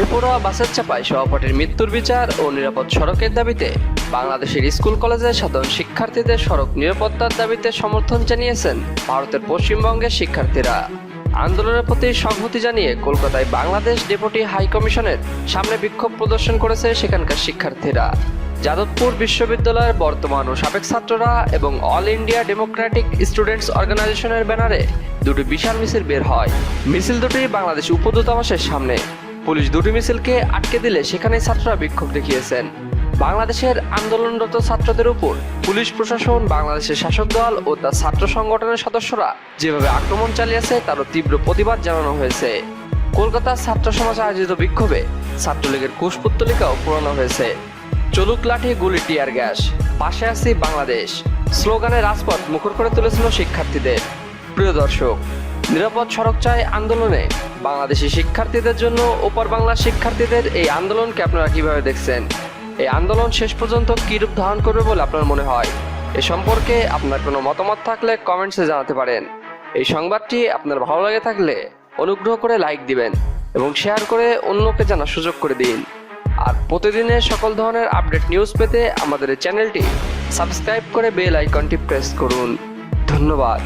বেপরোয়া বাসের চাপায় সহপাঠীর মৃত্যুর বিচার ও নিরাপদ সড়কের দাবিতে বাংলাদেশের স্কুল কলেজের সাধারণ শিক্ষার্থীদের সড়ক নিরাপত্তার দাবিতে সমর্থন জানিয়েছেন ভারতের পশ্চিমবঙ্গের শিক্ষার্থীরা। আন্দোলনের প্রতি সংহতি জানিয়ে কলকাতায় বাংলাদেশ ডেপুটি হাই কমিশনের সামনে বিক্ষোভ প্রদর্শন করেছে সেখানকার শিক্ষার্থীরা। যাদবপুর বিশ্ববিদ্যালয়ের বর্তমান ও সাবেক ছাত্ররা এবং অল ইন্ডিয়া ডেমোক্রেটিক স্টুডেন্টস অর্গানাইজেশনের ব্যানারে দুটি বিশাল মিছিল বের হয়। মিছিল দুটি বাংলাদেশ উপদূতাবাসের সামনে পুলিশ দুটি মিছিলকে আটকে দিলে সেখানে ছাত্ররা বিক্ষোভ দেখিয়েছেন। বাংলাদেশের আন্দোলনরত ছাত্রদের উপর পুলিশ প্রশাসন, বাংলাদেশের শাসক দল ও তার ছাত্র সংগঠনের সদস্যরা যেভাবে আক্রমণ চালিয়েছে, তারও তীব্র প্রতিবাদ জানানো হয়েছে। কলকাতার ছাত্র সমাজ আয়োজিত বিক্ষোভে ছাত্রলীগের কুশপুত্তলিকাও পুরানো হয়েছে। চলুক লাঠি, গুলি, টিয়ার গ্যাস। পাশে আছি বাংলাদেশ। স্লোগানে রাজপথ মুখর করে তুলেছিল শিক্ষার্থীদের। প্রিয় দর্শক নিরাপদ সড়ক চাই আন্দোলনে। বাংলাদেশি শিক্ষার্থীদের জন্য ওপর বাংলার শিক্ষার্থীদের এই আন্দোলনকে আপনারা কীভাবে দেখছেন? এই আন্দোলন শেষ পর্যন্ত কী রূপ ধারণ করবে বলে আপনার মনে হয়? এ সম্পর্কে আপনার কোনো মতামত থাকলে কমেন্টসে জানাতে পারেন। এই সংবাদটি আপনার ভালো লাগে থাকলে অনুগ্রহ করে লাইক দিবেন এবং শেয়ার করে অন্যকে জানার সুযোগ করে দিন। আর প্রতিদিনের সকল ধরনের আপডেট নিউজ পেতে আমাদের চ্যানেলটি সাবস্ক্রাইব করে বেল আইকনটি প্রেস করুন। ধন্যবাদ।